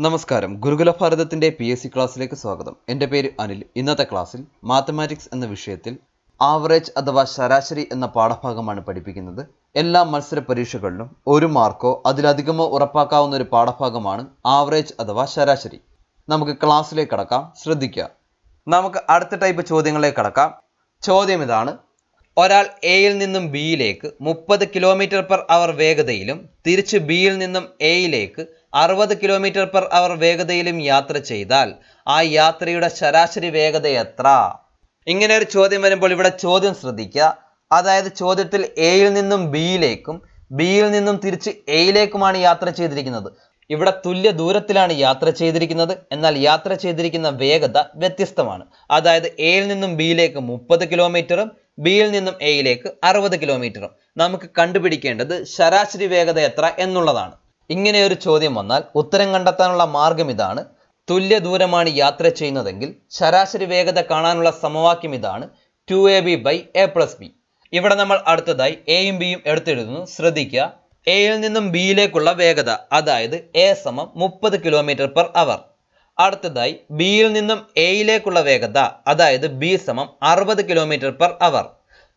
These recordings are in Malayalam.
നമസ്കാരം. ഗുരുകുല ഭാരതത്തിന്റെ പി എസ് സി ക്ലാസ്സിലേക്ക് സ്വാഗതം. എന്റെ പേര് അനിൽ. ഇന്നത്തെ ക്ലാസ്സിൽ മാത്തമാറ്റിക്സ് എന്ന വിഷയത്തിൽ ആവറേജ് അഥവാ ശരാശരി എന്ന പാഠഭാഗമാണ് പഠിപ്പിക്കുന്നത്. എല്ലാ മത്സര പരീക്ഷകളിലും ഒരു മാർക്കോ അതിലധികമോ ഉറപ്പാക്കാവുന്ന ഒരു പാഠഭാഗമാണ് ആവറേജ് അഥവാ ശരാശരി. നമുക്ക് ക്ലാസ്സിലേക്ക് കടക്കാം. ശ്രദ്ധിക്കുക. നമുക്ക് അടുത്ത ടൈപ്പ് ചോദ്യങ്ങളിലേക്ക് കടക്കാം. ചോദ്യം ഇതാണ്. ഒരാൾ എയിൽ നിന്നും ബിയിലേക്ക് മുപ്പത് കിലോമീറ്റർ പെർ അവർ വേഗതയിലും തിരിച്ച് ബിയിൽ നിന്നും എയിലേക്ക് അറുപത് കിലോമീറ്റർ പെർ അവർ വേഗതയിലും യാത്ര ചെയ്താൽ ആ യാത്രയുടെ ശരാശരി വേഗത എത്ര? ഇങ്ങനെ ഒരു ചോദ്യം വരുമ്പോൾ ഇവിടെ ചോദ്യം ശ്രദ്ധിക്കുക. അതായത് ചോദ്യത്തിൽ എയിൽ നിന്നും ബിയിലേക്കും ബിയിൽ നിന്നും തിരിച്ച് എയിലേക്കുമാണ് യാത്ര ചെയ്തിരിക്കുന്നത്. ഇവിടെ തുല്യ ദൂരത്തിലാണ് യാത്ര ചെയ്തിരിക്കുന്നത്. എന്നാൽ യാത്ര ചെയ്തിരിക്കുന്ന വേഗത വ്യത്യസ്തമാണ്. അതായത് എയിൽ നിന്നും ബിയിലേക്ക് മുപ്പത് കിലോമീറ്ററും ബിയിൽ നിന്നും എയിലേക്ക് അറുപത് കിലോമീറ്ററും നമുക്ക് കണ്ടുപിടിക്കേണ്ടത് ശരാശരി വേഗത എത്ര എന്നുള്ളതാണ്. ഇങ്ങനെ ഒരു ചോദ്യം വന്നാൽ ഉത്തരം കണ്ടെത്താനുള്ള മാർഗം ഇതാണ്. തുല്യ ദൂരമാണ് യാത്ര ചെയ്യുന്നതെങ്കിൽ ശരാശരി വേഗത കാണാനുള്ള സമവാക്യം ഇതാണ് two A B by A plus B ഇവിടെ നമ്മൾ അടുത്തതായി എയും ബിയും എടുത്തെഴുതുന്നു. ശ്രദ്ധിക്കുക. എയിൽ നിന്നും ബിയിലേക്കുള്ള വേഗത അതായത് എ സമം മുപ്പത് കിലോമീറ്റർ പെർ അവർ അടുത്തതായി ബിയിൽ നിന്നും എയിലേക്കുള്ള വേഗത അതായത് ബി സമം അറുപത് കിലോമീറ്റർ പെർ അവർ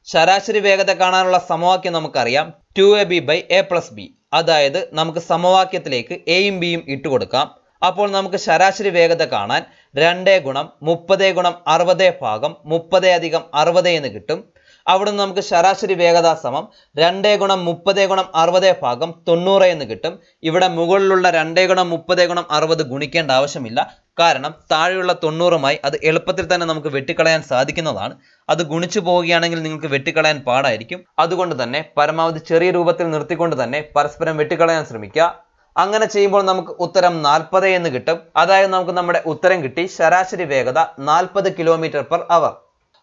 ശരാശരി വേഗത കാണാനുള്ള സമവാക്യം നമുക്കറിയാം. Two A B by A plus B അതായത് നമുക്ക് സമവാക്യത്തിലേക്ക് എയും ബിയും ഇട്ട് കൊടുക്കാം. അപ്പോൾ നമുക്ക് ശരാശരി വേഗത കാണാൻ രണ്ടേ ഗുണം മുപ്പതേ ഗുണം അറുപതേ ഭാഗം മുപ്പതേ അധികം അറുപതേ എന്ന് കിട്ടും. അവിടുന്ന് നമുക്ക് ശരാശരി വേഗത സമം രണ്ടേ ഗുണം മുപ്പതേ ഗുണം അറുപതേ ഭാഗം തൊണ്ണൂറ് എന്ന് കിട്ടും. ഇവിടെ മുകളിലുള്ള രണ്ടേ ഗുണം മുപ്പതേ ഗുണം അറുപത് ഗുണിക്കേണ്ട ആവശ്യമില്ല. കാരണം താഴെയുള്ള തൊണ്ണൂറുമായി അത് എളുപ്പത്തിൽ തന്നെ നമുക്ക് വെട്ടിക്കളയാൻ സാധിക്കുന്നതാണ്. അത് ഗുണിച്ചു പോവുകയാണെങ്കിൽ നിങ്ങൾക്ക് വെട്ടിക്കളയാൻ പാടായിരിക്കും. അതുകൊണ്ട് തന്നെ പരമാവധി ചെറിയ രൂപത്തിൽ നിർത്തിക്കൊണ്ട് തന്നെ പരസ്പരം വെട്ടിക്കളയാൻ ശ്രമിക്കുക. അങ്ങനെ ചെയ്യുമ്പോൾ നമുക്ക് ഉത്തരം നാൽപ്പത് എന്ന് കിട്ടും. അതായത് നമുക്ക് നമ്മുടെ ഉത്തരം കിട്ടി ശരാശരി വേഗത നാൽപ്പത് കിലോമീറ്റർ പെർ അവർ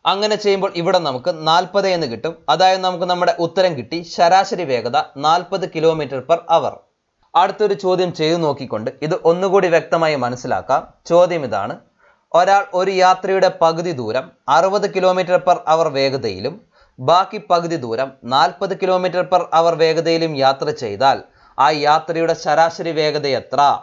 അങ്ങനെ ചെയ്യുമ്പോൾ ഇവിടെ നമുക്ക് നാൽപ്പത് എന്ന് കിട്ടും. അതായത് നമുക്ക് നമ്മുടെ ഉത്തരം കിട്ടി ശരാശരി വേഗത നാൽപ്പത് കിലോമീറ്റർ പെർ അവർ അടുത്തൊരു ചോദ്യം ചെയ്തു നോക്കിക്കൊണ്ട് ഇത് ഒന്നുകൂടി വ്യക്തമായി മനസ്സിലാക്കാം. ചോദ്യം ഇതാണ്. ഒരാൾ ഒരു യാത്രയുടെ പകുതി ദൂരം അറുപത് കിലോമീറ്റർ പെർ അവർ വേഗതയിലും ബാക്കി പകുതി ദൂരം നാൽപ്പത് കിലോമീറ്റർ പെർ അവർ വേഗതയിലും യാത്ര ചെയ്താൽ ആ യാത്രയുടെ ശരാശരി വേഗത എത്ര?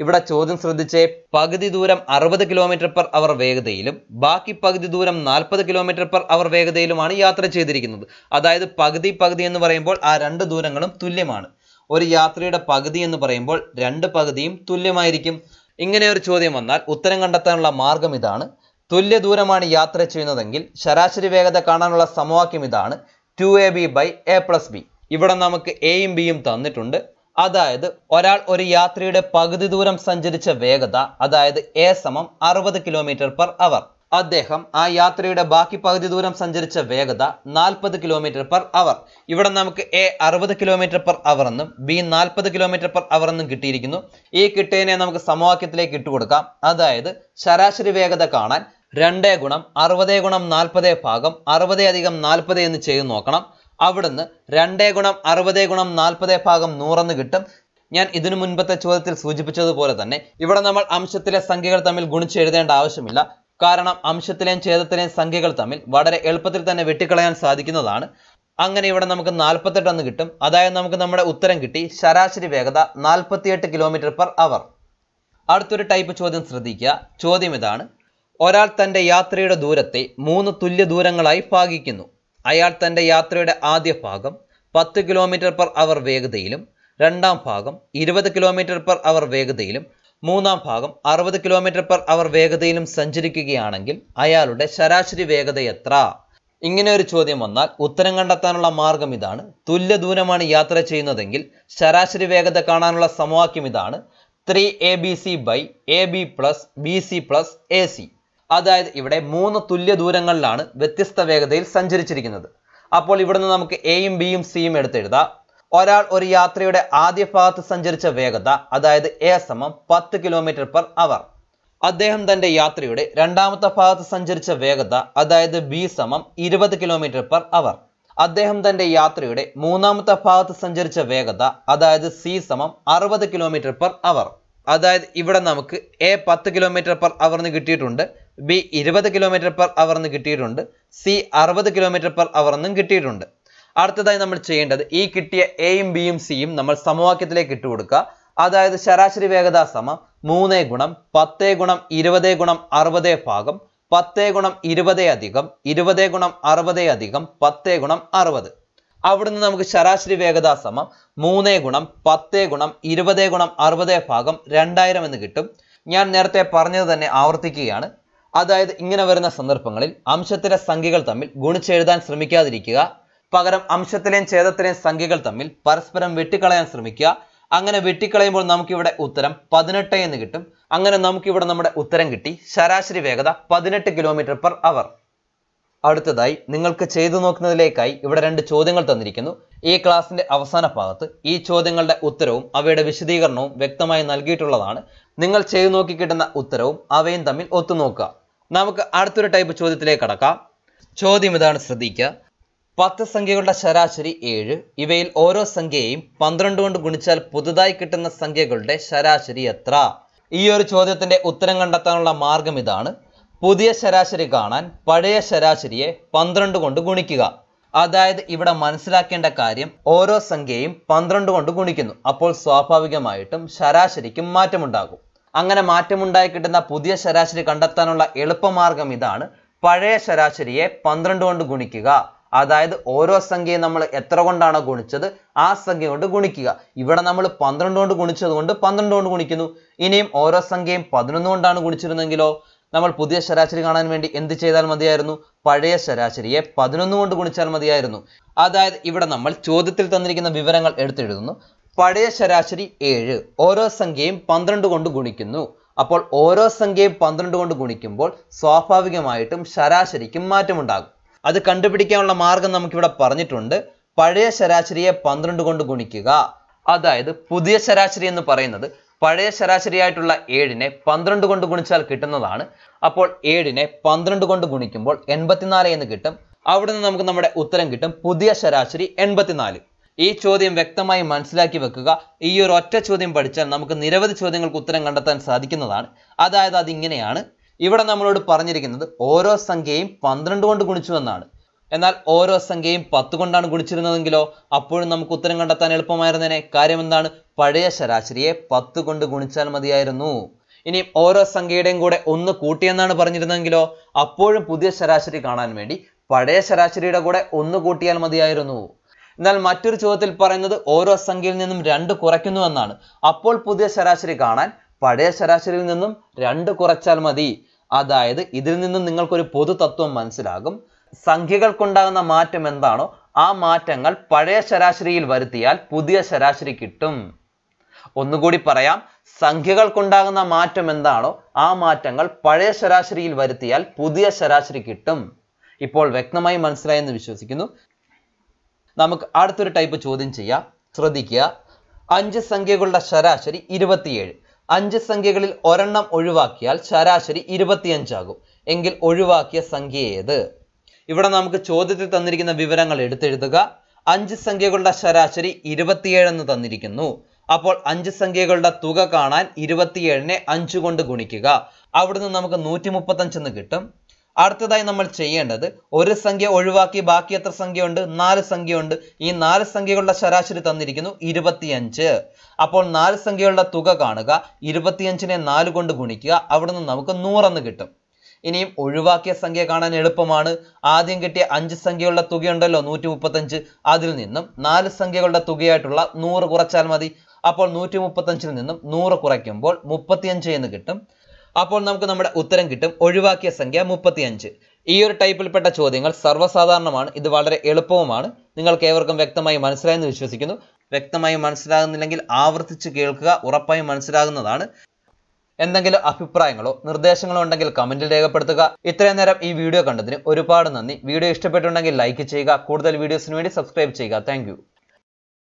ഇവിടെ ചോദ്യം ശ്രദ്ധിച്ചേ. പകുതി ദൂരം അറുപത് കിലോമീറ്റർ പെർ അവർ വേഗതയിലും ബാക്കി പകുതി ദൂരം നാൽപ്പത് കിലോമീറ്റർ പെർ അവർ വേഗതയിലുമാണ് യാത്ര ചെയ്തിരിക്കുന്നത്. അതായത് പകുതി പകുതി എന്ന് പറയുമ്പോൾ ആ രണ്ട് ദൂരങ്ങളും തുല്യമാണ്. ഒരു യാത്രയുടെ പകുതി എന്ന് പറയുമ്പോൾ രണ്ട് പകുതിയും തുല്യമായിരിക്കും. ഇങ്ങനെ ഒരു ചോദ്യം വന്നാൽ ഉത്തരം കണ്ടെത്താനുള്ള മാർഗം ഇതാണ്. തുല്യ ദൂരമാണ് യാത്ര ചെയ്യുന്നതെങ്കിൽ ശരാശരി വേഗത കാണാനുള്ള സമവാക്യം ഇതാണ് two A B by A plus B ഇവിടെ നമുക്ക് എയും ബിയും തന്നിട്ടുണ്ട്. അതായത് ഒരാൾ ഒരു യാത്രയുടെ പകുതി ദൂരം സഞ്ചരിച്ച വേഗത അതായത് എ സമം അറുപത് കിലോമീറ്റർ പെർ അവർ അദ്ദേഹം ആ യാത്രയുടെ ബാക്കി പകുതി ദൂരം സഞ്ചരിച്ച വേഗത നാൽപ്പത് കിലോമീറ്റർ പെർ അവർ ഇവിടെ നമുക്ക് എ അറുപത് കിലോമീറ്റർ പെർ അവർ എന്നും ബി നാൽപ്പത് കിലോമീറ്റർ പെർ അവർ എന്നും കിട്ടിയിരിക്കുന്നു. ഈ കിട്ടിയതിനെ നമുക്ക് സമവാക്യത്തിലേക്ക് ഇട്ടുകൊടുക്കാം അതായത് ശരാശരി വേഗത കാണാൻ രണ്ടേ ഗുണം അറുപതേ ഗുണം നാൽപ്പതേ ഭാഗം അറുപതേ അധികം നാൽപ്പത് എന്ന് ചെയ്ത് നോക്കണം. അവിടുന്ന് രണ്ടേ ഗുണം അറുപതേ ഗുണം നാൽപ്പതേ ഭാഗം നൂറെന്ന് കിട്ടും. ഞാൻ ഇതിനു മുൻപത്തെ ചോദ്യത്തിൽ സൂചിപ്പിച്ചതുപോലെ തന്നെ ഇവിടെ നമ്മൾ അംശത്തിലെ സംഖ്യകൾ തമ്മിൽ ഗുണിച്ചെഴുതേണ്ട ആവശ്യമില്ല. കാരണം അംശത്തിലെയും ഛേദത്തിലെയും സംഖ്യകൾ തമ്മിൽ വളരെ എളുപ്പത്തിൽ തന്നെ വെട്ടിക്കളയാൻ സാധിക്കുന്നതാണ്. അങ്ങനെ ഇവിടെ നമുക്ക് നാൽപ്പത്തെട്ട് എന്ന് കിട്ടും. അതായത് നമുക്ക് നമ്മുടെ ഉത്തരം കിട്ടി ശരാശരി വേഗത നാൽപ്പത്തിയെട്ട് കിലോമീറ്റർ പെർ അവർ അടുത്തൊരു ടൈപ്പ് ചോദ്യം ശ്രദ്ധിക്കുക. ചോദ്യം ഇതാണ്. ഒരാൾ തന്റെ യാത്രയുടെ ദൂരത്തെ മൂന്ന് തുല്യ ദൂരങ്ങളായി ഭാഗിക്കുന്നു. അയാൾ തന്റെ യാത്രയുടെ ആദ്യ ഭാഗം പത്ത് കിലോമീറ്റർ പെർ അവർ വേഗതയിലും രണ്ടാം ഭാഗം ഇരുപത് കിലോമീറ്റർ പെർ അവർ വേഗതയിലും മൂന്നാം ഭാഗം അറുപത് കിലോമീറ്റർ പെർ അവർ വേഗതയിലും സഞ്ചരിക്കുകയാണെങ്കിൽ അയാളുടെ ശരാശരി വേഗത എത്ര? ഇങ്ങനെ ഒരു ചോദ്യം വന്നാൽ ഉത്തരം കണ്ടെത്താനുള്ള മാർഗം ഇതാണ്. തുല്യ ദൂരമാണ് യാത്ര ചെയ്യുന്നതെങ്കിൽ ശരാശരി വേഗത കാണാനുള്ള സമവാക്യം ഇതാണ്. Three A B C by A B plus B C plus A C അതായത് ഇവിടെ മൂന്ന് തുല്യ ദൂരങ്ങളിലാണ് വ്യത്യസ്ത വേഗതയിൽ സഞ്ചരിച്ചിരിക്കുന്നത്. അപ്പോൾ ഇവിടുന്ന് നമുക്ക് എയും ബിയും സിയും എടുത്തെഴുതാം. ഒരാൾ ഒരു യാത്രയുടെ ആദ്യ ഭാഗത്ത് സഞ്ചരിച്ച വേഗത അതായത് എ സമം പത്ത് കിലോമീറ്റർ പെർ അവർ അദ്ദേഹം തന്റെ യാത്രയുടെ രണ്ടാമത്തെ ഭാഗത്ത് സഞ്ചരിച്ച വേഗത അതായത് ബി സമം ഇരുപത് കിലോമീറ്റർ പെർ അവർ അദ്ദേഹം തന്റെ യാത്രയുടെ മൂന്നാമത്തെ ഭാഗത്ത് സഞ്ചരിച്ച വേഗത അതായത് സി സമം അറുപത് കിലോമീറ്റർ പെർ അവർ അതായത് ഇവിടെ നമുക്ക് എ പത്ത് കിലോമീറ്റർ പെർ അവർന്ന് കിട്ടിയിട്ടുണ്ട് ബി ഇരുപത് കിലോമീറ്റർ പെർ അവർന്ന് കിട്ടിയിട്ടുണ്ട് സി അറുപത് കിലോമീറ്റർ പെർ അവർന്നും കിട്ടിയിട്ടുണ്ട്. അടുത്തതായി നമ്മൾ ചെയ്യേണ്ടത് ഈ കിട്ടിയ എയും ബിയും സിയും നമ്മൾ സമവാക്യത്തിലേക്ക് ഇട്ടുകൊടുക്കുക അതായത് ശരാശരി വേഗത സമം മൂന്ന് ഗുണം പത്ത് ഗുണം ഇരുപത് ഗുണം അറുപത് ഭാഗം പത്ത് ഗുണം ഇരുപത് അധികം ഇരുപത് ഗുണം അറുപത് അധികം പത്ത് ഗുണം അറുപത്. അവിടുന്ന് നമുക്ക് ശരാശരി വേഗത സമം മൂന്ന് ഗുണം പത്ത് ഗുണം ഇരുപത് ഗുണം അറുപത് ഭാഗം രണ്ടായിരം എന്ന് കിട്ടും. ഞാൻ നേരത്തെ പറഞ്ഞത് തന്നെ ആവർത്തിക്കുകയാണ്. അതായത് ഇങ്ങനെ വരുന്ന സന്ദർഭങ്ങളിൽ അംശത്തിലെ സംഖ്യകൾ തമ്മിൽ ഗുണിച്ചെഴുതാൻ ശ്രമിക്കാതിരിക്കുക. പകരം അംശത്തിലെയും ഛേദത്തിലെയും സംഖ്യകൾ തമ്മിൽ പരസ്പരം വെട്ടിക്കളയാൻ ശ്രമിക്കുക. അങ്ങനെ വെട്ടിക്കളയുമ്പോൾ നമുക്കിവിടെ ഉത്തരം പതിനെട്ട് എന്ന് കിട്ടും. അങ്ങനെ നമുക്കിവിടെ നമ്മുടെ ഉത്തരം കിട്ടി ശരാശരി വേഗത പതിനെട്ട് കിലോമീറ്റർ പെർ അവർ അടുത്തതായി നിങ്ങൾക്ക് ചെയ്തു നോക്കുന്നതിലേക്കായി ഇവിടെ രണ്ട് ചോദ്യങ്ങൾ തന്നിരിക്കുന്നു. ഈ ക്ലാസ്സിന്റെ അവസാന ഭാഗത്ത് ഈ ചോദ്യങ്ങളുടെ ഉത്തരവും അവയുടെ വിശദീകരണവും വ്യക്തമായി നൽകിയിട്ടുള്ളതാണ്. നിങ്ങൾ ചെയ്തു നോക്കി കിട്ടുന്ന ഉത്തരവും അവയും തമ്മിൽ ഒത്തുനോക്കുക. നമുക്ക് അടുത്തൊരു ടൈപ്പ് ചോദ്യത്തിലേക്ക് കടക്കാം. ചോദ്യം ഇതാണ് ശ്രദ്ധിക്കുക. പത്ത് സംഖ്യകളുടെ ശരാശരി ഏഴ്. ഇവയിൽ ഓരോ സംഖ്യയെയും പന്ത്രണ്ട് കൊണ്ട് ഗുണിച്ചാൽ പുതുതായി കിട്ടുന്ന സംഖ്യകളുടെ ശരാശരി എത്ര? ഈ ഒരു ചോദ്യത്തിന്റെ ഉത്തരം കണ്ടെത്താനുള്ള മാർഗം ഇതാണ്. പുതിയ ശരാശരി കാണാൻ പഴയ ശരാശരിയെ പന്ത്രണ്ട് കൊണ്ട് ഗുണിക്കുക. അതായത് ഇവിടെ മനസ്സിലാക്കേണ്ട കാര്യം ഓരോ സംഖ്യയും പന്ത്രണ്ട് കൊണ്ട് ഗുണിക്കുന്നു. അപ്പോൾ സ്വാഭാവികമായിട്ടും ശരാശരിക്കും മാറ്റമുണ്ടാകും. അങ്ങനെ മാറ്റമുണ്ടായി കിട്ടുന്ന പുതിയ ശരാശരി കണ്ടെത്താനുള്ള എളുപ്പമാർഗം ഇതാണ്. പഴയ ശരാശരിയെ പന്ത്രണ്ട് കൊണ്ട് ഗുണിക്കുക. അതായത് ഓരോ സംഖ്യയും നമ്മൾ എത്ര കൊണ്ടാണോ ഗുണിച്ചത്? ആ സംഖ്യ കൊണ്ട് ഗുണിക്കുക. ഇവിടെ നമ്മൾ പന്ത്രണ്ട് കൊണ്ട് ഗുണിച്ചത് കൊണ്ട് പന്ത്രണ്ട് കൊണ്ട് ഗുണിക്കുന്നു. ഇനിയും ഓരോ സംഖ്യയും പതിനൊന്ന് കൊണ്ടാണ് ഗുണിച്ചിരുന്നെങ്കിലോ നമ്മൾ പുതിയ ശരാശരി കാണാൻ വേണ്ടി എന്ത് ചെയ്താൽ മതിയായിരുന്നു? പഴയ ശരാശരിയെ പതിനൊന്ന് കൊണ്ട് ഗുണിച്ചാൽ മതിയായിരുന്നു. അതായത് ഇവിടെ നമ്മൾ ചോദ്യത്തിൽ തന്നിരിക്കുന്ന വിവരങ്ങൾ എടുത്തെഴുതുന്നു. പഴയ ശരാശരി ഏഴ്. ഓരോ സംഖ്യയും പന്ത്രണ്ട് കൊണ്ട് ഗുണിക്കുന്നു. അപ്പോൾ ഓരോ സംഖ്യയും പന്ത്രണ്ട് കൊണ്ട് ഗുണിക്കുമ്പോൾ സ്വാഭാവികമായിട്ടും ശരാശരിക്കും മാറ്റമുണ്ടാകും. അത് കണ്ടുപിടിക്കാനുള്ള മാർഗം നമുക്കിവിടെ പറഞ്ഞിട്ടുണ്ട്. പഴയ ശരാശരിയെ പന്ത്രണ്ട് കൊണ്ട് ഗുണിക്കുക. അതായത് പുതിയ ശരാശരി എന്ന് പറയുന്നത് പഴയ ശരാശരിയായിട്ടുള്ള ഏഴിനെ പന്ത്രണ്ട് കൊണ്ട് ഗുണിച്ചാൽ കിട്ടുന്നതാണ്. അപ്പോൾ ഏഴിനെ പന്ത്രണ്ട് കൊണ്ട് ഗുണിക്കുമ്പോൾ എൺപത്തിനാല് എന്ന് കിട്ടും. അവിടെ നിന്ന് നമുക്ക് നമ്മുടെ ഉത്തരം കിട്ടും പുതിയ ശരാശരി എൺപത്തിനാല്. ഈ ചോദ്യം വ്യക്തമായി മനസ്സിലാക്കി വെക്കുക. ഈ ഒരു ഒറ്റ ചോദ്യം പഠിച്ചാൽ നമുക്ക് നിരവധി ചോദ്യങ്ങൾക്ക് ഉത്തരം കണ്ടെത്താൻ സാധിക്കുന്നതാണ്. അതായത് അതിങ്ങനെയാണ്. ഇവിടെ നമ്മളോട് പറഞ്ഞിരിക്കുന്നത് ഓരോ സംഖ്യയും പന്ത്രണ്ട് കൊണ്ട് ഗുണിച്ചു എന്നാണ്. എന്നാൽ ഓരോ സംഖ്യയും പത്ത് കൊണ്ടാണ് ഗുണിച്ചിരുന്നതെങ്കിലോ അപ്പോഴും നമുക്ക് ഉത്തരം കണ്ടെത്താൻ എളുപ്പമായിരുന്നേനെ. കാര്യം എന്താണ്? പഴയ ശരാശരിയെ പത്ത് കൊണ്ട് ഗുണിച്ചാൽ മതിയായിരുന്നു. ഇനി ഓരോ സംഖ്യയുടെയും കൂടെ ഒന്ന് കൂട്ടിയെന്നാണ് പറഞ്ഞിരുന്നെങ്കിലോ അപ്പോഴും പുതിയ ശരാശരി കാണാൻ വേണ്ടി പഴയ ശരാശരിയുടെ കൂടെ ഒന്ന് കൂട്ടിയാൽ മതിയായിരുന്നു. എന്നാൽ മറ്റൊരു ചോദ്യത്തിൽ പറയുന്നത് ഓരോ സംഖ്യയിൽ നിന്നും രണ്ട് കുറയ്ക്കുന്നു എന്നാണ്. അപ്പോൾ പുതിയ ശരാശരി കാണാൻ പഴയ ശരാശരിയിൽ നിന്നും രണ്ട് കുറച്ചാൽ മതി. അതായത് ഇതിൽ നിന്നും നിങ്ങൾക്കൊരു പൊതു തത്വം മനസ്സിലാകും. സംഖ്യകൾക്കുണ്ടാകുന്ന മാറ്റം എന്താണോ ആ മാറ്റങ്ങൾ പഴയ ശരാശരിയിൽ വരുത്തിയാൽ പുതിയ ശരാശരി കിട്ടും. ഒന്നുകൂടി പറയാം സംഖ്യകൾക്കുണ്ടാകുന്ന മാറ്റം എന്താണോ ആ മാറ്റങ്ങൾ പഴയ ശരാശരിയിൽ വരുത്തിയാൽ പുതിയ ശരാശരി കിട്ടും. ഇപ്പോൾ വ്യക്തമായി മനസ്സിലായെന്ന് വിശ്വസിക്കുന്നു. നമുക്ക് അടുത്തൊരു ടൈപ്പ് ചോദ്യം ചെയ്യാം. ശ്രദ്ധിക്കുക. അഞ്ച് സംഖ്യകളുടെ ശരാശരി ഇരുപത്തിയേഴ്. അഞ്ച് സംഖ്യകളിൽ ഒരെണ്ണം ഒഴിവാക്കിയാൽ ശരാശരി ഇരുപത്തിയഞ്ചാകും. എങ്കിൽ ഒഴിവാക്കിയ സംഖ്യ ഏത്? ഇവിടെ നമുക്ക് ചോദ്യത്തിൽ തന്നിരിക്കുന്ന വിവരങ്ങൾ എടുത്തെഴുതുക. അഞ്ച് സംഖ്യകളുടെ ശരാശരി ഇരുപത്തിയേഴ് എന്ന് തന്നിരിക്കുന്നു. അപ്പോൾ അഞ്ച് സംഖ്യകളുടെ തുക കാണാൻ ഇരുപത്തിയേഴിനെ അഞ്ച് കൊണ്ട് ഗുണിക്കുക. അവിടുന്ന് നമുക്ക് നൂറ്റി മുപ്പത്തഞ്ചെന്ന് കിട്ടും. അടുത്തതായി നമ്മൾ ചെയ്യേണ്ടത് ഒരു സംഖ്യ ഒഴിവാക്കി ബാക്കി എത്ര സംഖ്യയുണ്ട്? നാല് സംഖ്യയുണ്ട്. ഈ നാല് സംഖ്യകളുടെ ശരാശരി തന്നിരിക്കുന്നു ഇരുപത്തിയഞ്ച്. അപ്പോൾ നാല് സംഖ്യകളുടെ തുക കാണുക. ഇരുപത്തിയഞ്ചിനെ നാല് കൊണ്ട് ഗുണിക്കുക. അവിടുന്ന് നമുക്ക് നൂറെന്ന് കിട്ടും. ഇനിയും ഒഴിവാക്കിയ സംഖ്യ കാണാൻ എളുപ്പമാണ്. ആദ്യം കിട്ടിയ അഞ്ച് സംഖ്യകളുടെ തുകയുണ്ടല്ലോ നൂറ്റി മുപ്പത്തഞ്ച് അതിൽ നിന്നും നാല് സംഖ്യകളുടെ തുകയായിട്ടുള്ള നൂറ് കുറച്ചാൽ മതി. അപ്പോൾ നൂറ്റി മുപ്പത്തഞ്ചിൽ നിന്നും നൂറ് കുറയ്ക്കുമ്പോൾ മുപ്പത്തിയഞ്ച് എന്ന് കിട്ടും. അപ്പോൾ നമുക്ക് നമ്മുടെ ഉത്തരം കിട്ടും. ഒഴിവാക്കിയ സംഖ്യ മുപ്പത്തിയഞ്ച്. ഈ ഒരു ടൈപ്പിൽപ്പെട്ട ചോദ്യങ്ങൾ സർവസാധാരണമാണ്. ഇത് വളരെ എളുപ്പവുമാണ്. നിങ്ങൾക്ക് ഏവർക്കും വ്യക്തമായി മനസ്സിലായെന്ന് വിശ്വസിക്കുന്നു. വ്യക്തമായി മനസ്സിലാകുന്നില്ലെങ്കിൽ ആവർത്തിച്ച് കേൾക്കുക ഉറപ്പായും മനസ്സിലാകുന്നതാണ്. എന്തെങ്കിലും അഭിപ്രായങ്ങളോ നിർദ്ദേശങ്ങളോ ഉണ്ടെങ്കിൽ കമന്റിൽ രേഖപ്പെടുത്തുക. ഇത്രയും നേരം ഈ വീഡിയോ കണ്ടതിന് ഒരുപാട് നന്ദി. വീഡിയോ ഇഷ്ടപ്പെട്ടുണ്ടെങ്കിൽ ലൈക്ക് ചെയ്യുക. കൂടുതൽ വീഡിയോസിന് വേണ്ടി സബ്സ്ക്രൈബ് ചെയ്യുക. താങ്ക്